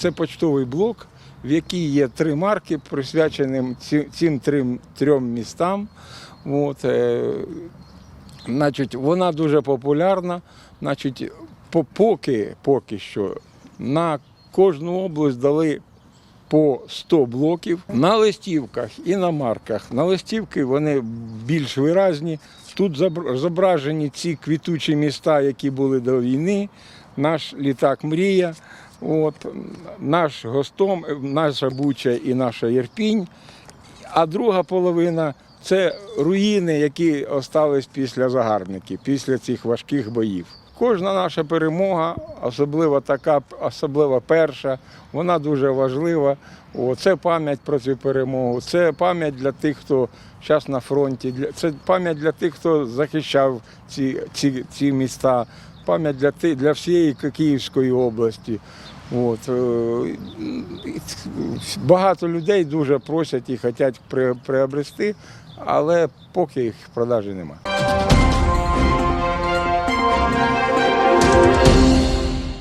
Це почтовий блок, в якій є три марки, присвяченим цим трим, трьом містам. От, е, значить, вона дуже популярна. Значить, поки, поки що на кожну область дали по 100 блоків на листівках і на марках. На листівки вони більш виразні. Тут зображені ці квітучі міста, які були до війни, наш літак Мрія, от, наш Гостом, наша Буча і наша Єрпінь. А друга половина це руїни, які остались після загарбників, після цих важких боїв. Кожна наша перемога, особливо така, особливо перша, вона дуже важлива. Це пам'ять про цю перемогу, це пам'ять для тих, хто зараз на фронті, це пам'ять для тих, хто захищав ці, ці, ці міста, пам'ять для, для всієї Київської області. От, е, багато людей дуже просять і хочуть приобрести, але поки їх продажі немає.